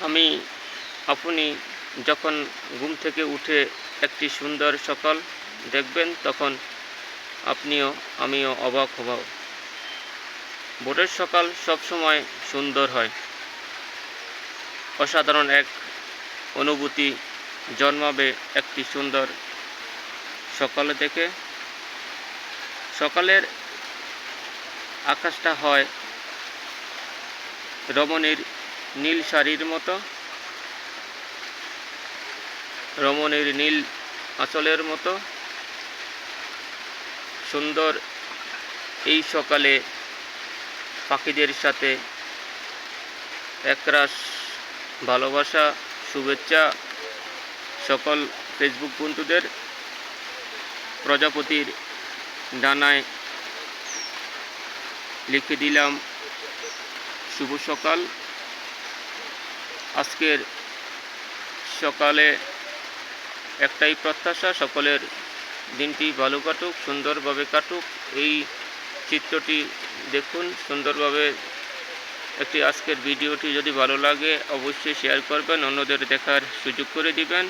আমি আপনি যখন ঘুম থেকে উঠে একটি সুন্দর সকাল দেখবেন, তখন আপনিও আমিও অবাক হব। ভোরের সকাল সবসময় সুন্দর হয়। অসাধারণ এক অনুভূতি জন্মাবে একটি সুন্দর সকালে দেখে। সকালের আকাশটা হয় রমণীর নীল শাড়ির মতো। রমণীর নীল আঁচলের মতো। সুন্দর এই সকালে পাখিদের সাথে একরাশ ভালোবাসা, শুভেচ্ছা। সকল ফেসবুক বন্ধুদের প্রজাপতির ডানায় লিখে দিলাম, শুভ সকাল। আজকের সকালে একটাই প্রত্যাশা, সকলের দিনটি ভালো কাটুক, সুন্দরভাবে কাটুক। এই চিত্রটি দেখুন, সুন্দরভাবে একটি আজকের ভিডিওটি যদি ভালো লাগে, অবশ্যই শেয়ার করবেন, অন্যদের দেখার সুযোগ করে দিবেন।